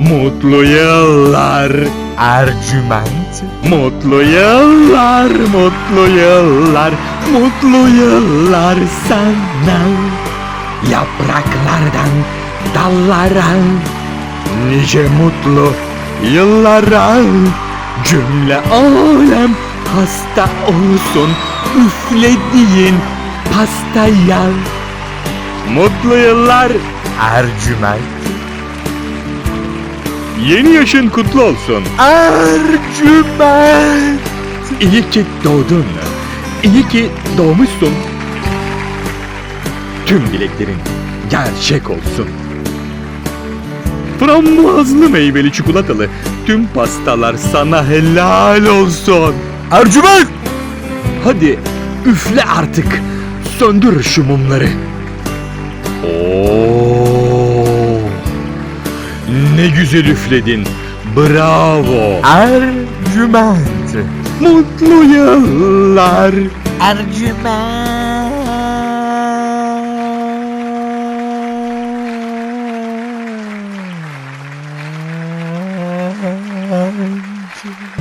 Mutlu yıllar Ercüment. Mutlu yıllar, mutlu yıllar Mutlu yıllar sana Yapraklardan dallara Nice mutlu yıllara Cümle alem hasta olsun Üflediğin pastaya Mutlu yıllar Ercüment Yeni yaşın kutlu olsun. Ercüment. İyi ki doğdun. İyi ki doğmuşsun. Tüm dileklerin gerçek olsun. Frambuazlı meyveli çikolatalı tüm pastalar sana helal olsun. Ercüment! Hadi üfle artık. Söndür şu mumları. Oo! Ne güzel üfledin. Bravo. Ercüment. Mutlu yıllar. Ercüment. Ercüment.